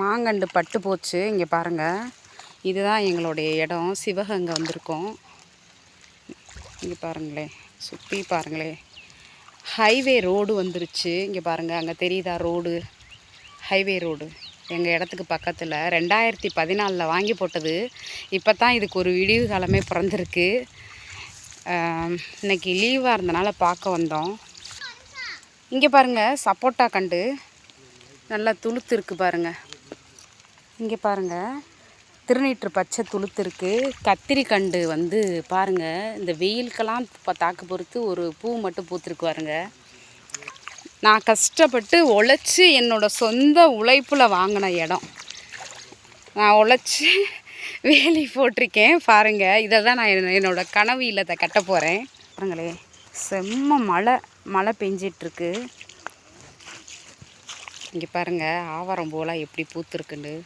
மாங்கண்டு பட்டு போச்சு. இங்கே பாருங்கள் இதுதான் எங்களுடைய இடம். சிவகங்கை வந்திருக்கோம். இங்கே பாருங்களேன் சுற்றி பாருங்களே. ஹைவே ரோடு வந்துருச்சு. இங்கே பாருங்கள் அங்கே தெரியுதா ரோடு ஹைவே ரோடு எங்கள் இடத்துக்கு பக்கத்தில். ரெண்டாயிரத்தி பதினாலில் வாங்கி போட்டது. இப்போ தான் இதுக்கு ஒரு விடிவு காலமே பிறந்திருக்கு. இன்றைக்கி இன்னைக்கு லீவாக இருந்தனால பார்க்க வந்தோம். இங்கே பாருங்கள் சப்போட்டா கண்டு. நல்லா துளுத்து இருக்குது பாருங்கள் இங்கே பாருங்கள் திருநீற்று பச்சை துளுத்து இருக்குது கத்திரிக்கண்டு வந்து பாருங்கள் இந்த வெயிலுக்கெல்லாம் இப்போ தாக்கு பொறுத்து ஒரு பூ மட்டும் பூத்துருக்கு பாருங்க. நான் கஷ்டப்பட்டு உழைச்சி என்னோடய சொந்த உழைப்பில் வாங்கின இடம். நான் உழைச்சி வேலி போட்டிருக்கேன். பாருங்கள் இதை தான் நான் என்னோடய என்னோட கனவு இல்லத்தை கட்ட போகிறேன் பாருங்களே. செம்ம மழை மழை பெஞ்சிட்ருக்கு. இங்கே பாருங்கள் ஆவாரம் பூலாம் எப்படி பூத்துருக்குன்னு.